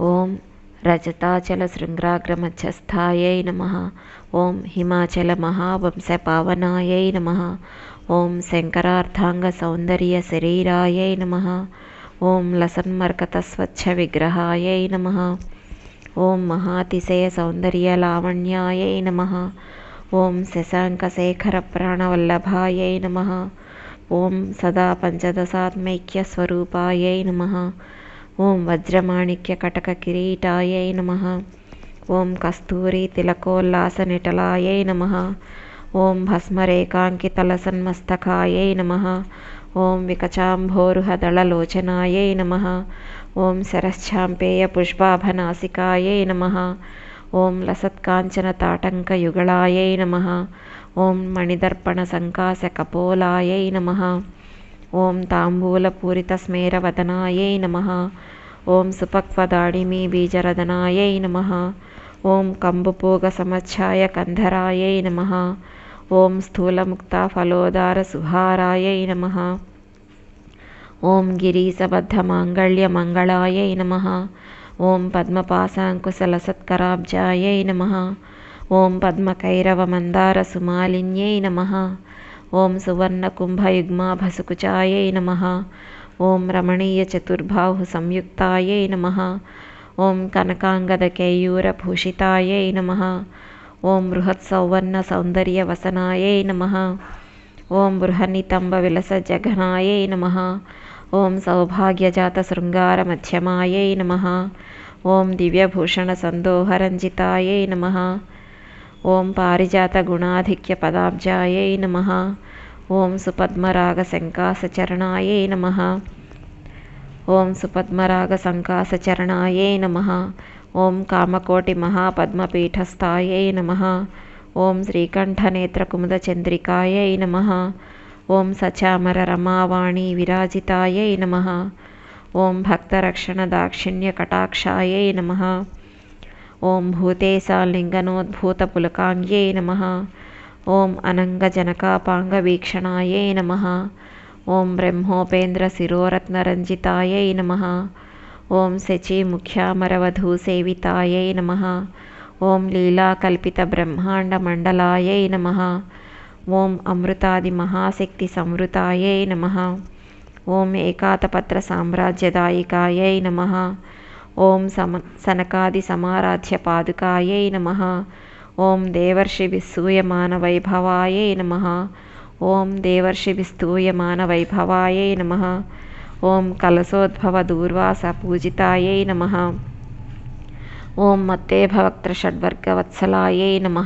ఓం రజతాచల రజతాచలశృంగాగ్రమధ్యస్థాయై నమ. ఓం హిమాచల మహావంశ పావనాయై నమ. ఓం శంకరార్థాంగ సౌందర్య శరీరాయై నమ. ఓం లసన్మర్కత స్వచ్ఛ విగ్రహాయై నమ. ఓం మహాతిశయ సౌందర్య లావణ్యాయై నమ. ఓం శశాంకశేఖరప్రాణవల్లభాయై నమ. ఓం సదా పంచదశాత్మైక్య స్వరూపాయై నమ. ఓం వజ్రమాణిక్యకటకకిరీటాయై నమ ఓం కస్తూరి తిలకోల్లాసనిటలాయై నమ ఓం భస్మరేకాంకితలసన్మస్తకాయై నమ ఓం వికచాంభోరుహదళలోచనాయై నమ ఓం శరశ్చాంపేయపుష్పాభనాసికాయై నమ ఓం లసత్కాంచనతాటంకయుగళాయై నమ ఓం మణిదర్పణసంకాశకపోలాయై నమ ఓం తాంబూలపూరితస్మేరవదనాయై నమ ఓం సుపక్వదాడిమీ బీజరదనాయై నమ. ఓం కంబుపూగ కంబుపూగసమచ్ఛాయ కంధరాయై నమ. ఓం స్థూలముక్త ఫలోదార సుహారాయై నమ. ఓం గిరీశబద్ధ మాంగళ్య మంగళాయై నమ. ఓం పద్మపాశాంకుశలసత్కరాబ్జాయై నమ. ఓం పద్మకైరవ మందార సుమాలిన్యై నమ. ఓం సువర్ణకుంభయుగ్మాభసుకుచాయై నమ. ॐ रमणीयचतुर्भाहुसंयुक्तायै नमः। ॐ कनकाङ्गदकेयूरभूषितायै नमः। ॐ बृहत्सौवर्णसौन्दर्यवसनायै नमः। ॐ बृहन्नितम्बविलसजघनायै नमः। ॐ सौभाग्यजातशृङ्गारमध्यमायै नमः। ॐ दिव्यभूषणसन्दोहरञ्जितायै नमः। ॐ पारिजातगुणाधिक्यपदाब्जायै नमः। నమ ఓం సుపద్మరాగశంకాసచరణాయై నమ ఓం సుపద్మరాగసంకాసచరణాయై నమ ఓం కామకోటిమహాపద్మపీఠస్థాయై నమ ఓం శ్రీకంఠనేత్రకుముదచంద్రికాయై నమ ఓం సచామరరమావాణి విరాజితాయై నమ ఓం భక్తరక్షణదాక్షిణ్యకటాక్షాయై నమ ఓం భూతేశాలింగనోద్భూతపులకాంగ్యై నమ ఓం అనంగజనకాపాంగవీక్షణాయై నమ. ఓం బ్రహ్మోపేంద్రశిరోరత్నరంజితాయై నమ. ఓం శచీముఖ్యామరవధూసేవితాయై నమ. ఓం లీలాకల్పితబ్రహ్మాండమండలాయై నమ. ఓం అమృతాదిమహాశక్తిసంవృతాయై నమ. ఓం ఏకాతపత్రసామ్రాజ్యదాయికాయై నమ. ఓం సమ సనకాదిసమారాధ్యపాదుకాయై నమ. ఓం దేవర్షిభిస్తూయమానవైభవాయై నమ. ఓం దేవర్షిభిస్తూయమానవైభవాయై నమ. ఓం కలశోద్భవదూర్వాసపూజితాయై నమ. ఓం మత్తేభవక్త్రషడ్వర్గవత్సలాయై నమ.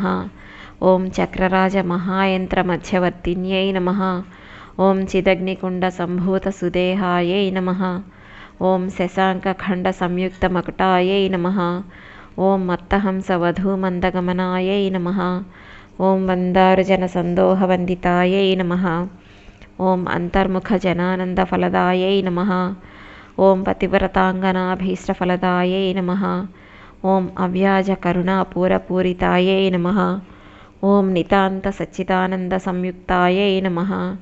ఓం చక్రరాజ మహాయంత్ర మధ్యవర్తిన్యై నమ. ఓం చిదగ్నికుండ సంభూత చిదగ్నికుండసంభూతసుదేహాయై నమ. ఓం శశాంకఖండసంయుక్తమకుటాయై నమ. ఓం మత్తహంసవధూమందగమనాయై నమ. ఓం వందారుజనసందోహవందితాయై నమ. ఓం అంతర్ముఖజనానందఫలదాయై నమ. ఓం పతివ్రతాంగనాభీష్టఫలదాయై నమ. ఓం అవ్యాజకరుణాపూరపూరితాయై నమ. ఓం నితాంత సచ్చిదానంద సంయుక్తాయై నమ.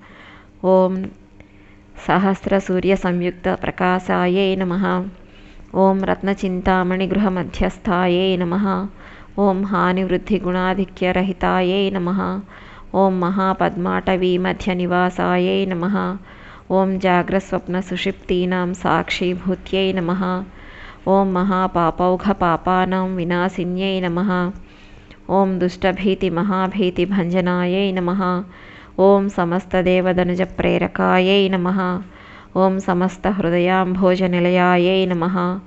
ఓం సహస్రసూర్య సంయుక్త ప్రకాశాయై నమ. ఓం రత్నచింతామణి రత్నచింతామణిగృహమధ్యస్థాయై నమ. ఓం హానివృద్ధిగుణాధిక్యరహితాయే నమ. ఓం మహాపద్మాటవీమధ్యనివాసాయై నమ. ఓం జాగ్రస్వప్న సుషిప్తీనాం సాక్షిభూత్యై నమ. ఓం మహాపాపౌఘపాపానాం వినాశిన్యై నమ. ఓం దుష్టభీతి మహాభీతి భంజనాయై నమ. ఓం సమస్తదేవదనుజ ప్రేరకాయై నమ. ఓం సమస్త హృదయాంభోజ నిలయాయై నమ.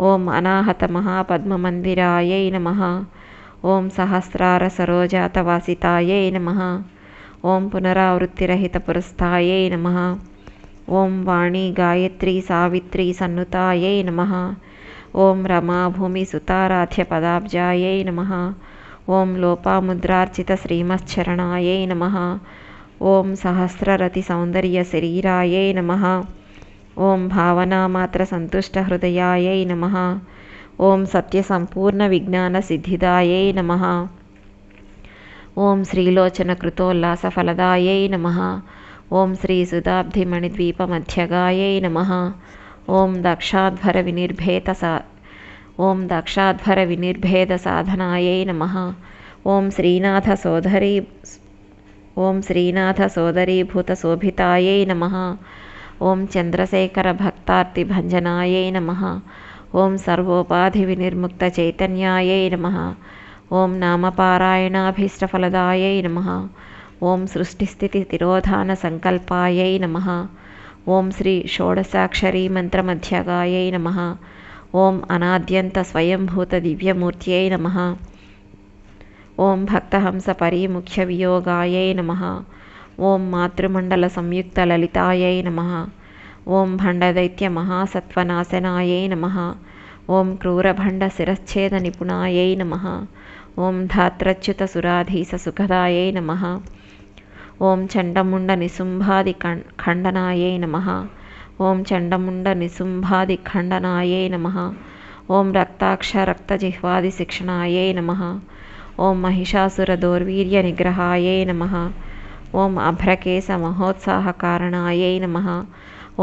ఓం అనాహత మహాపద్మమందిరాయై నమ. ఓం సహస్రార సహస్రారసరోజాతవాసితాయై నమ. ఓం పునరావృత్తిరహిత పురస్థాయై నమ. ఓం వాణి గాయత్రి సావిత్రి సన్నుతాయై నమ. ఓం రమాభూమిసుతారాధ్యపదాబ్జాయై నమ ఓం లోపాముద్రార్చితశ్రీమశ్చరణాయై నమ. ఓం సహస్రరతిసౌందర్యశరీరాయై నమ. ఓం భావనామాత్రసంతుష్టహృదయాయై నమ ఓం సత్యసంపూర్ణవిజ్ఞానసిద్ధిదాయై నమ ఓం శ్రీలోచనకృతోల్లాసఫలదాయై నమ ఓం శ్రీసుధాబ్ధిమణిద్వీపమధ్యగాయై నమ ఓం దక్షాధ్వర వినిర్భేత స ఓం దక్షాధ్వర వినిర్భేద సాధనాయై నమ ఓం శ్రీనాథ సోదరీ ఓం శ్రీనాథ సోదరీభూత శోభితాయై నమ. ఓం చంద్రశేఖర భక్తార్తి భంజనాయై నమ. ఓం సర్వోపాధి వినిర్ముక్త చైతన్యాయై నమ. ఓం నామపారాయణాభీష్టఫలదాయై నమ. ఓం సృష్టిస్థితి తిరోధాన సంకల్పాయై నమ. ఓం శ్రీ షోడశాక్షరీ మంత్రమధ్యగాయై నమ ఓం అనాద్యంత స్వయంభూత దివ్యమూర్త్యై నమ ఓం భక్తహంస పరిముఖ్య వియోగాయై నమ. ఓం మాతృమండల సంయుక్త లలితాయై నమ. ఓం భండదైత్య మహాసత్వనాశనాయై నమ. ఓం క్రూరభండ శిరచ్ఛేద నిపుణాయై నమ. ఓం ధాత్రచ్యుత సురాధీస సుఖదాయై నమ. ఓం చండముండ నిశుంభాది ఖండనాయై నమ. ఓం చండముండ నిశుంభాది ఖండనాయై నమ. ఓం రక్తాక్ష రక్తజిహ్వాది శిక్షణాయై నమ. ఓం మహిషాసుర దౌర్వీర్య నిగ్రహాయై నమ. ఓం అభ్రకేశ మహోత్సాహ కారణాయై నమ.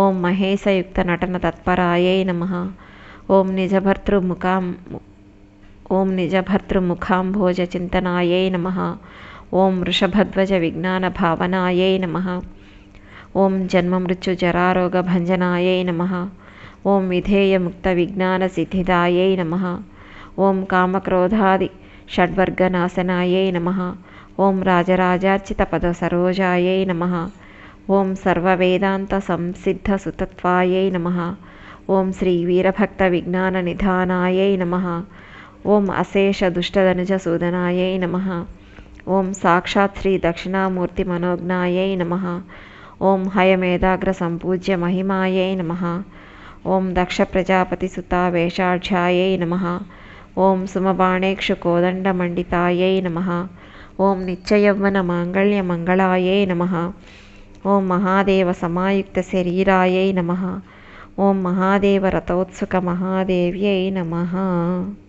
ఓం మహేశయుక్త నటన తత్పరాయై నమ. ఓం నిజభర్తృముఖాం ఓం నిజభర్తృముఖాంభోజ చింతనాయై నమ. ఓం వృషభధ్వజ విజ్ఞాన భావనాయై నమ. ఓం జన్మ మృత్యు జరారోగ భంజనాయై నమ. ఓం విధేయముక్త విజ్ఞాన సిద్ధిదాయై నమ. ఓం కామక్రోధాది షడ్వర్గనాశనాయై నమ. ఓం రాజరాజార్చితపద సరోజాయై నమ. ఓం సర్వవేదాంత సంసిద్ధ సుతత్వాయై నమ. ఓం శ్రీ వీరభక్త విజ్ఞాన నిధానాయై నమ. ఓం అశేష దుష్టధనుజ సూదనాయై నమ. ఓం సాక్షాత్ శ్రీ దక్షిణామూర్తి మనోజ్ఞాయై నమ. ఓం హయమేధాగ్ర సంపూజ్య మహిమాయై నమ. ఓం దక్ష ప్రజాపతి సుతావేషాఢ్యాయై వేషాఢ్యాయై నమ. ॐ समबाणेक्षुकोदण्डमण्डितायै नमः। ॐ नित्ययौवनमाङ्गल्यमङ्गलायै नमः। ॐ महादेवसमायुक्तशरीरायै नमः। ॐ महादेवरथोत्सुकमहादेव्यै नमः।